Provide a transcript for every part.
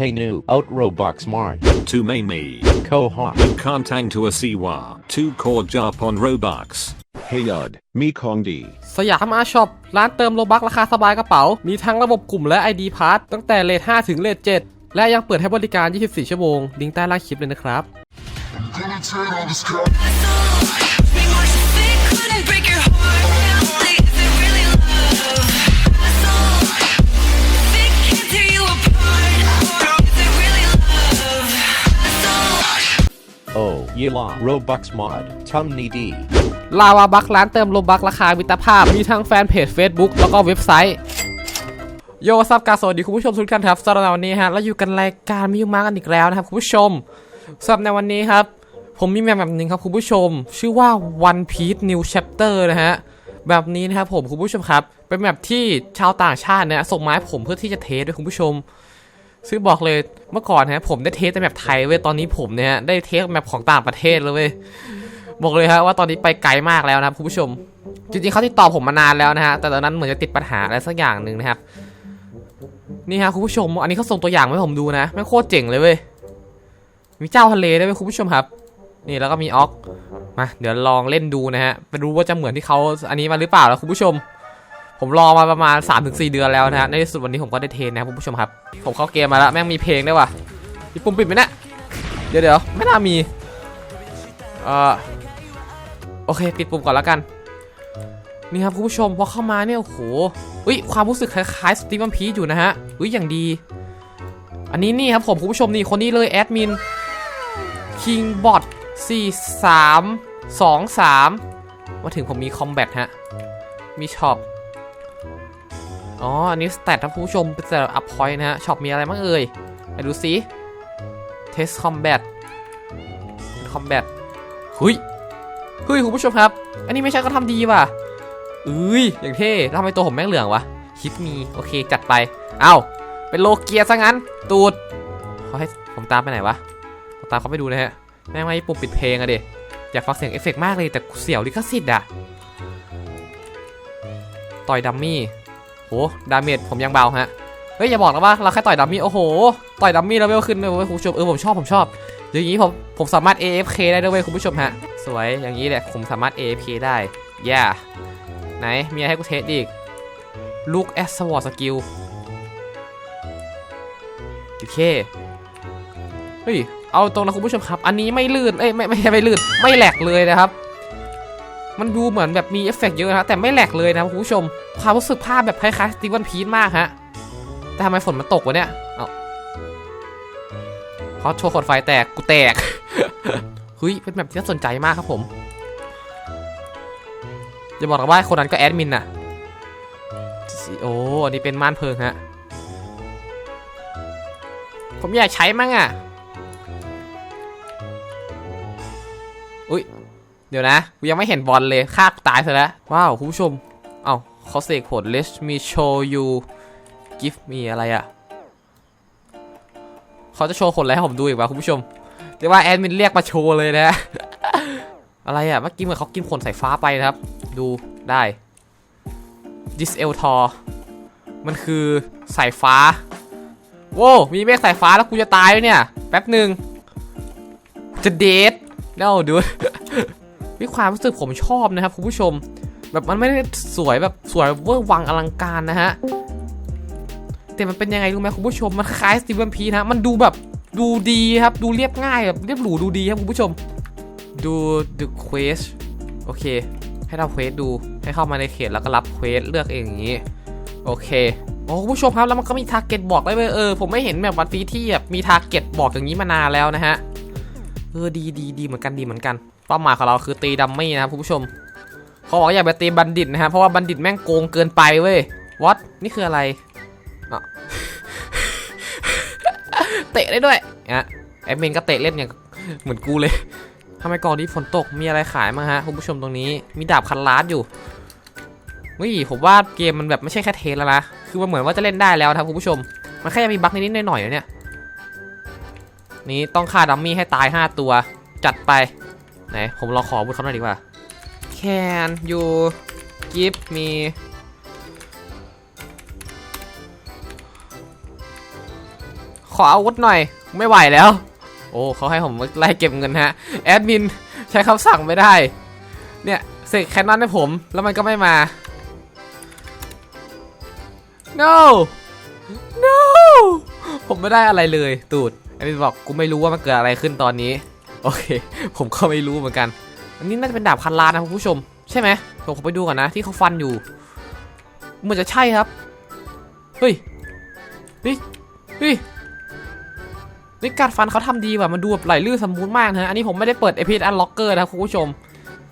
Hey new out Roblox Smart. To main me. Koha. You can't hang to a Siwa. Two core jump on Robux. เฮยอดมีของดีสยามอาช็อปร้านเติมโลบักราคาสบายกระเป๋า มีทั้งระบบกลุ่มและ ID p a s s ตั้งแต่เลท5ถึงเลท7และยังเปิดให้บริการ 24 ชั่วโมง ลิงก์ใต้ล่างคลิปเลยนะครับ Gonna turn all this crap. Be Robux Mod. Tumni D. ลาวาบักร้านเติมโลบักราคามิตรภาพ มีทั้งแฟนเพจ Facebook แล้วก็เว็บไซต์ โยซับการสวัสดีคุณผู้ชมทุกท่านครับสำหรับวันนี้ฮะเราอยู่กันรายการมิวมากันอีกแล้วนะครับคุณผู้ชมสำหรับในวันนี้ครับ ผมมีแมปแบบหนึ่งครับคุณผู้ชม ชื่อว่า One Piece New Chapter นะฮะแบบนี้นะครับผมคุณผู้ชมครับ เป็นแบบที่ชาวต่างชาติเนี่ยส่งมาให้ผมเพื่อที่จะเทสด้วยคุณผู้ชม ซึ่งบอกเลยเมื่อก่อนนะผมได้เทสแต่แบบไทยเว้ยตอนนี้ผมเนี่ยได้เทสแบบของต่างประเทศเลยเว้ยบอกเลยฮะว่าตอนนี้ไปไกลมากแล้วนะครับคุณผู้ชม จริงๆเขาติดต่อผมมานานแล้วนะฮะแต่ตอนนั้นเหมือนจะติดปัญหาอะไรสักอย่างหนึ่งนะครับนี่ฮะคุณผู้ชม อันนี้เขาส่งตัวอย่างมาให้ผมดูนะไม่โคตรเจ๋งเลยเว้ยมีเจ้าทะเลด้วยเว้ยคุณผู้ชมครับ นี่แล้วก็มีออกมาเดี๋ยวลองเล่นดูนะฮะไปรู้ว่าจะเหมือนที่เขาอันนี้มาหรือเปล่าแล้วคุณผู้ชม ผมรอมาประมาณ 3-4 เดือนแล้วนะฮะในที่สุดวันนี้ผมก็ได้เทนนะครับคุณผู้ชมครับ ผมเข้าเกมมาแล้วแม่งมีเพลงด้วยว่ะมีปุ่มปิดไหมเนี่ยเดี๋ยวเดี๋ยวไม่น่ามีเอ่อโอเค ปิดปุ่มก่อนแล้วกัน นี่ครับคุณผู้ชมพอเข้ามาเนี่ยโอ้โหอุ้ยความรู้สึกคล้ายๆสตีมันพีอยู่นะฮะอุ้ยอย่างดี อันนี้นี่ครับผมคุณผู้ชมนี่คนนี้เลยแอดมิน Kingbot 4 3 2 3มาถึงผมมีคอมแบทฮะมีช็อป อ๋อ อันนี้สเตตครับคุณผู้ชมเป็นสเตตอัพพอยต์นะฮะ ช็อปมีอะไรบ้างเอ่ย ไปดูซิ Test Combat Combat เฮ้ย เฮ้ย คุณผู้ชมครับ อันนี้ไม่ใช่ก็ทำดีว่ะเอ้ย อย่างเท่ทำไมตัวผมแม่งเหลืองวะฮิตมี โอเค จัดไป เอ้า เป็นโลเกียซะงั้น ตูดเขาให้ผมตามไปไหนวะผมตามเขาไปดูนะฮะ แม่งไม่ปุ่มปิดเพลงอะเด็อยากฟังเสียงเอฟเฟกต์มากเลยแต่เสียวลิขสิทธิ์อะต่อยดัมมี่ โหดาเมจผมยังเบาฮะเฮ้ยอย่าบอกนะว่าเราแค่ต่อยดัมมี่โอ้โหต่อยดัมมี่แล้วเวลขึ้นเลยคุณผู้ชมเออผมชอบผมชอบอย่างนี้ผมผมสามารถ AFK ได้ด้วยเวยคุณผู้ชมฮะสวยอย่างนี้แหละผมสามารถ AFK ได้ย่าไหนมีอะไรให้กูเทสอีก Look at sword skill โอเคเฮ้ยเอาตรงนะคุณผู้ชมครับ อันนี้ไม่ลื่นเอ้ยไม่ไม่ใช่ไม่ลื่นไม่แหลกเลยนะครับ มันดูเหมือนแบบมีเอฟเฟกต์เยอะนะแต่ไม่แหลกเลยนะคุณผู้ชม ความรู้สึกภาพแบบคล้ายๆสตีวันพีทมากฮะ แต่ทำไมฝนมันตกวะเนี่ย เอาเพราะโชว์ขนไฟแตก กูแตก เฮ้ย เป็นแบบที่น่าสนใจมากครับผมอย่าบอกนะว่าคนนั้นก็แอดมินน่ะ โอ้อันนี้เป็นม่านเพิงฮะ ผมอยากใช้มั่งอะ เดี๋ยวนะ กูยังไม่เห็นบอลเลยฆ่ากตายซะแล้ว ว้าวคุณผู้ชม เอ้าเขาเสกผล let me show you give me อะไรอะเขาจะโชว์ผลอะไรให้ผมดูอีกวะคุณผู้ชมเรียกว่าแอดมินเรียกมาโชว์เลยนะ อะไรอะ เมื่อกี้เหมือนเขากินผลสายฟ้าไปนะครับ ดูได้ this el t o r มันคือสายฟ้า โว้วมีเมฆสายฟ้าแล้วกูจะตายแล้วเนี่ย แป๊บหนึ่งจะเดทแล้วดู มีความรู้สึกผมชอบนะครับคุณผู้ชม แบบมันไม่ได้สวยแบบสวยเวอร์วังอลังการนะฮะแต่มันเป็นยังไงรู้ไหมคุณผู้ชมมันคล้ายสตีเวนพีนะมันดูแบบดูดีครับดูเรียบง่ายแบบเรียบหรูดูดีครับคุณผู้ชม ดู the quest โอเค ให้เราเควสดูให้เข้ามาในเขตแล้วก็รับเควสเลือกเองอย่างนี้โอเคโอ้คุณผู้ชมครับแล้วมันก็มีทาร์เก็ตบอกได้เลยเออผมไม่เห็นแบบวันฟีที่แบบมีทาร์เก็ตบอกอย่างนี้มานานแล้วนะฮะเออดีดีดีเหมือนกันดีเหมือนกัน เป้าหมายของเราคือตีดัมมี่นะครับคุณผู้ชมเขาบอกอย่าไปตีบัณฑิตนะฮะเพราะว่าบัณฑิตแม่งโกงเกินไปเว้ยวัดนี่คืออะไรเตะได้ด้วยอะแอดมินก็เตะเล่นอย่างเหมือนกูเลยทำไมก่อนนี้ฝนตกมีอะไรขายมั้งฮะคุณผู้ชมตรงนี้มีดาบคันลาดอยู่เฮ้ยผมว่าเกมมันแบบไม่ใช่แค่เทสแล้วนะคือมันเหมือนว่าจะเล่นได้แล้วนะครับคุณผู้ชม มันแค่ยังมีบั๊กนิดๆหน่อยๆนะเนี่ยนี้ต้องฆ่าดัมมี่ให้ตาย 5 ตัว จัดไป ไหน ผมลองขอบุญเขาหน่อยดีกว่า Can you give me ขอออาวุธหน่อย ไม่ไหวแล้ว โอ้เขาให้ผมไล่เก็บเงินฮะ แอดมินใช้คำสั่งไม่ได้ เนี่ยเสกแคนนอนให้ผม แล้วมันก็ไม่มา no no ผมไม่ได้อะไรเลยตูดแอดมินบอกกูไม่รู้ว่ามันเกิดอะไรขึ้นตอนนี้ โอเค ผมก็ไม่รู้เหมือนกัน อันนี้น่าจะเป็นดาบคันลานะคุณผู้ชม ใช่ไหมเดี๋ยวผมไปดูก่อนนะที่เขาฟันอยู่เหมือนจะใช่ครับ เฮ้ยเฮ้ยเฮ้ยนี่การฟันเขาทำดีว่ะมันดูแบบไหลลื่นสมูทมากนะฮะ อันนี้ผมไม่ได้เปิด a p s Unlocker นะครับคุณผู้ชม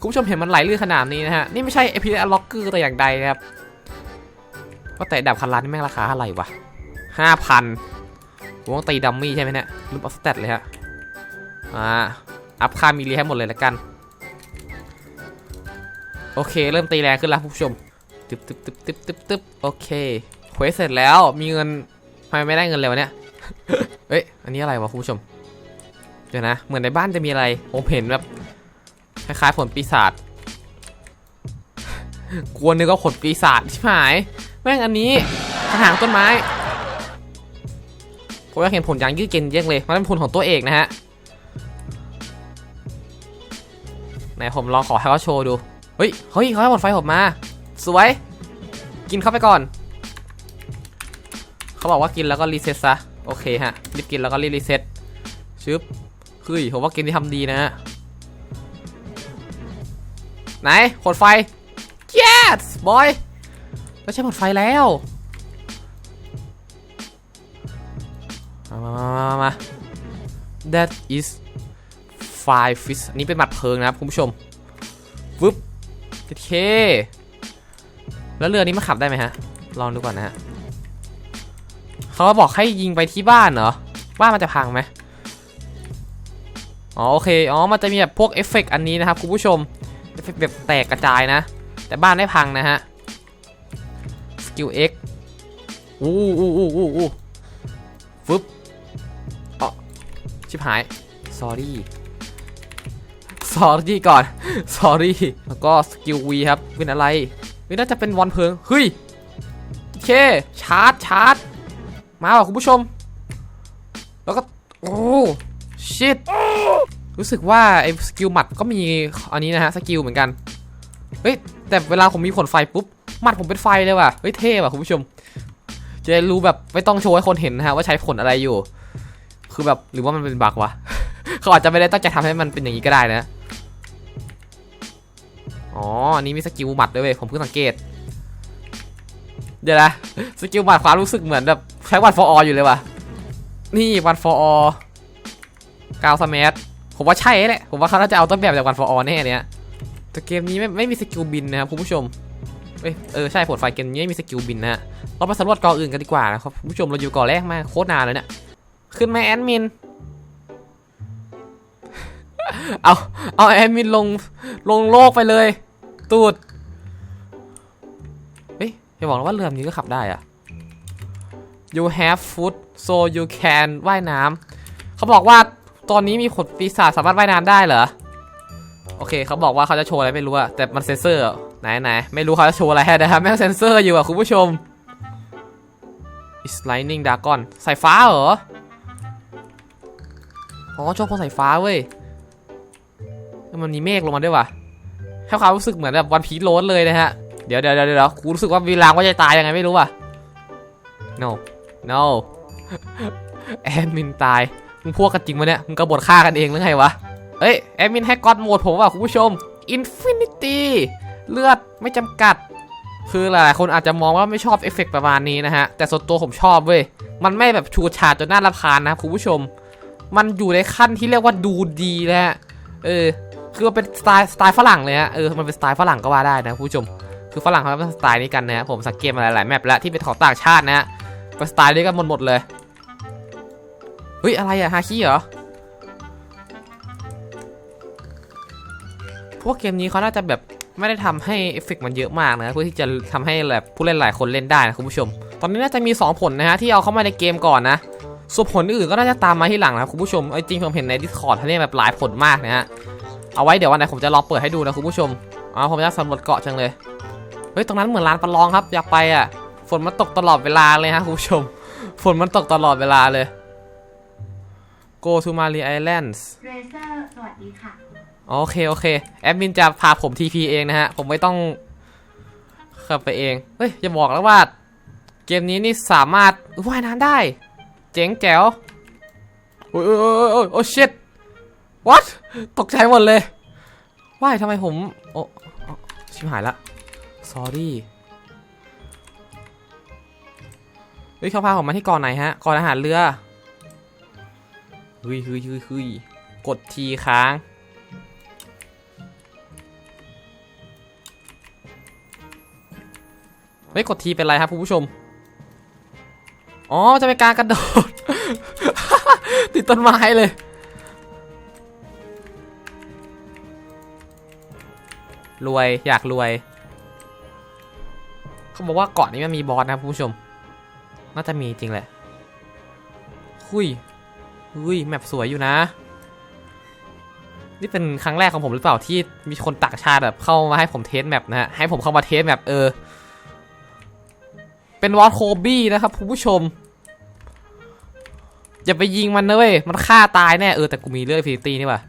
คุณผู้ชมเห็นมันไหลลื่นขนาดนี้นะฮะ นี่ไม่ใช่ a p s Unlocker แต่อย่างใดนะครับ ก็แต่ดาบคันลานี่แม่งราคาเท่าไหร่วะห้าพันผมต้องตีดัมมี่ใช่ไหมเนี่ยลืมเอาสเตตเลยฮะ อ่า อัพค่ามิลลิให้หมดเลยละกัน โอเค เริ่มตีแรงขึ้นแล้วผู้ชมตึ๊บตึ๊บตึ๊บตึ๊บตึ๊บตึ๊บโอเคเควสเสร็จแล้ว มีเงินทำไมไม่ได้เงินเลยวะเนี่ย เอ้ย อันนี้อะไรวะคุณผู้ชม เดี๋ยวนะ เหมือนในบ้านจะมีอะไร ผมเห็นแบบคล้ายๆผลปีศาจกลัวนึกว่าผลปีศาจชิบหายแม่งอันนี้กระถางต้นไม้ผมอยากเห็นผลยางยืดเกนเยี่ยงเลย มันเป็นผลของตัวเอกนะฮะ ไหนผมลองขอให้เขาโชว์ดู เฮ้ย เฮ้ยเขาให้หมดไฟผมมา สวย กินเข้าไปก่อน เขาบอกว่ากินแล้วก็รีเซ็ตซะ โอเคฮะ รีบกินแล้วก็รีบรีเซ็ตชึบเฮ้ยผมว่ากินที่ทำดีนะฮะ ไหนขดไฟ yes บอยไม่ใช่หมดไฟแล้วมามามามามา that is five fish อันนี้เป็นหมัดเพลิงนะครับคุณผู้ชมวึบโอเค แล้วเรือนี้มันขับได้ไหมฮะ ลองดูก่อนนะฮะเขาบอกให้ยิงไปที่บ้านเหรอ บ้านมันจะพังไหมอ๋อโอเค อ๋อ มันจะมีแบบพวกเอฟเฟกต์อันนี้นะครับคุณผู้ชม เอฟเฟกต์แบบแตกกระจายนะ แต่บ้านไม่พังนะฮะ สกิล X อู้อู้อู้อู้อู้ฟึบอ๋อชิบหาย sorry sorry ก่อน sorry แล้วก็สกิล V ครับเป็นอะไรนี่น่าจะเป็นวันเพลิงเฮ้ยโอเคชาร์จชาร์จมาว่ะคุณผู้ชม แล้วก็โอ้ชิตรู้สึกว่าไอ้สกิลหมัดก็มีอันนี้นะฮะสกิลเหมือนกันเฮ้ยแต่เวลาผมมีขนไฟปุ๊บหมัดผมเป็นไฟเลยว่ะเฮ้ยเท่ว่ะคุณผู้ชม จะได้รู้แบบไม่ต้องโชว์ให้คนเห็นนะฮะว่าใช้ผลอะไรอยู่ คือแบบหรือว่ามันเป็นบั๊กวะเขาอาจจะไม่ได้ตั้งใจทำให้มันเป็นอย่างนี้ก็ได้นะ อ๋อ อันนี้มีสกิลหมัดด้วยเว้ย ผมเพิ่งสังเกต เดี๋ยวนะ สกิลหมัดความรู้สึกเหมือนแบบใช้วันฟอร์อยู่เลยว่ะ นี่วันฟอร์กาวสมัทผมว่าใช่แหละ ผมว่าเขาน่าจะเอาต้นแบบจากวันฟอร์แน่เนี่ยแต่เกมนี้ไม่ไม่มีสกิลบินนะครับคุณผู้ชม เอ้ย เออ ใช่ผลไฟเกมนี้ไม่มีสกิลบินนะฮะ เราไปสำรวจกาะอื่นกันดีกว่านะครับคุณผู้ชม เราอยู่กาะแรกมาโคตรนานเลยเนี่ย ขึ้นไหมแอดมิน เอาเอาแอดมินลงลงโลกไปเลย ตูดเฮ้ยอย่าบอกว่าเรือลำนี้ก็ขับได้อะ you have foot so you can ว่ายน้ำเขาบอกว่าตอนนี้มีขนปีศาจสามารถว่ายน้ำได้เหรอ โอเคเขาบอกว่าเขาจะโชว์อะไรไม่รู้อะแต่มันเซนเซอร์ไหนไหนไม่รู้เขาจะโชว์อะไรให้นะครับแม่งเซนเซอร์อยู่อะคุณผู้ชม is lightning dragon สายฟ้าเหรอ อ๋อชว์คนสายฟ้าเว้ย มันมีเมฆลงมาด้วยว่ะให้ความรู้สึกเหมือนแบบวันพีโรสเลยนะฮะ เดี๋ยวเดี๋ยวเดี๋ยวเดี๋ยวกูรู้สึกว่าวีลางว่าจะตายยังไงไม่รู้ว่ะ no no แอดมินตาย มึงพวกกันจริงมะเนี่ย มึงกบฏฆ่ากันเองหรือไงวะ เอ้ย แอดมินให้ก๊อตโหมดผมว่ะคุณผู้ชม Infinity เลือดไม่จำกัด คือหลายคนอาจจะมองว่าไม่ชอบเอฟเฟกต์ประมาณนี้นะฮะ แต่ส่วนตัวผมชอบเว้ย มันไม่แบบชูชาดจนน่ารำคาญนะครับคุณผู้ชม มันอยู่ในขั้นที่เรียกว่าดูดีแล้วฮะเออ คือเป็นสไตล์สไตล์ฝรั่งเลยฮะเออมันเป็นสไตล์ฝรั่งก็ว่าได้นะคุณผู้ชม คือฝรั่งเขาเป็นสไตล์นี้กันนะฮะผมสังเกตมาหลายๆแมปแล้วที่เป็นของต่างชาตินะฮะเป็นสไตล์นี้กันหมดหมดเลยเฮ้ยอะไรอะฮาคิเหรอพวกเกมนี้เขาน่าจะแบบไม่ได้ทำให้เอฟเฟกต์มันเยอะมากนะเพื่อที่จะทำให้แบบผู้เล่นหลายคนเล่นได้นะคุณผู้ชม ตอนนี้น่าจะมี 2 ผลนะฮะที่เอาเข้ามาในเกมก่อนนะส่วนผลอื่นก็น่าจะตามมาที่หลังนะคุณผู้ชมเอาจริงผมเห็นใน Discord ท่านนี้แบบหลายผลมากนะฮะ เอาไว้เดี๋ยววันไหนผมจะลองเปิดให้ดูนะคุณผู้ชมอ๋อผมอยากสำรวจเกาะจังเลย เฮ้ยตรงนั้นเหมือนลานประลองครับอยากไปอะ ฝนมันตกตลอดเวลาเลยฮะคุณผู้ชม ฝนมันตกตลอดเวลาเลย go to Mali Islands เรเซอร์สวัสดีค่ะ โอเคโอเคแอดมินจะพาผม TP เองนะฮะ ผมไม่ต้องเข้าไปเอง เฮ้ยอย่าบอกแล้วว่า เกมนี้นี่สามารถว่ายน้ำได้ เจ๋งแจ๋ว โอ้ยโอ้ยโอ้ยโอ้ยโอ้ชิต what ตกใจหมดเลยว่ายทำไมผม โอ้ชิบหายละ sorry เฮ้ยเขาพาผมมาที่ก่อนไหนฮะก่อนอาหารเรือเฮ้ยเฮ้ยเฮ้ยเฮ้ยกดทีค้างเฮ้ยกดทีเป็นไรครับคุณผู้ชม อ๋อ จะเป็นการกระโดด ติดต้นไม้เลย รวยอยากรวย เขาบอกว่าเกาะนี้มันมีบอสนะผู้ชม น่าจะมีจริงแหละหุยหุยแมปสวยอยู่นะ นี่เป็นครั้งแรกของผมหรือเปล่าที่มีคนต่างชาติแบบเข้ามาให้ผมเทสแมปนะฮะให้ผมเข้ามาเทสแมปเออ เป็นวอลโคบี้นะครับคุณผู้ชมอย่าไปยิงมันนะเว้ย มันฆ่าตายแน่เออแต่กูมีเลือดฟินิตี้นี่ว่ะ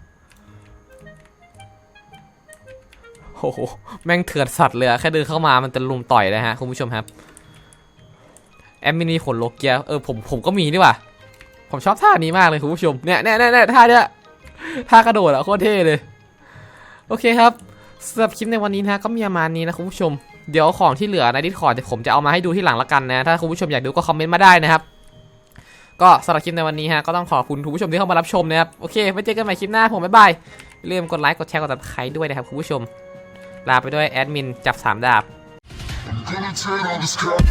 โอ้โห แม่งเถื่อนสัตว์เลยแค่เดินเข้ามามันจะลุมต่อยเลยฮะคุณผู้ชมครับ แอมมินีขนโลเกีย เออผมผมก็มีนี่ว่ะ ผมชอบท่านี้มากเลยคุณผู้ชม เนี่ยเนี่ยเนี่ยเนี่ยท่าเนี้ย ท่ากระโดดอะโคตรเท่เลย โอเคครับสำหรับคลิปในวันนี้นะฮะก็มีประมาณนี้นะคุณผู้ชม เดี๋ยวของที่เหลือในดิสคอร์ดผมจะเอามาให้ดูที่หลังละกันนะ ถ้าคุณผู้ชมอยากดูก็คอมเมนต์มาได้นะครับ ก็สำหรับคลิปในวันนี้ฮะก็ต้องขอบคุณคุณผู้ชมที่เข้ามารับชมนะครับ โอเคไว้เจอกันใหม่คลิปหน้าผมบ๊ายบายอย่าลืมกดไลค์กดแชร์กดติดตามด้วยนะครับคุณผู้ชม ลาไปด้วยแอดมินจับสามดาบ Penetrate all this cap.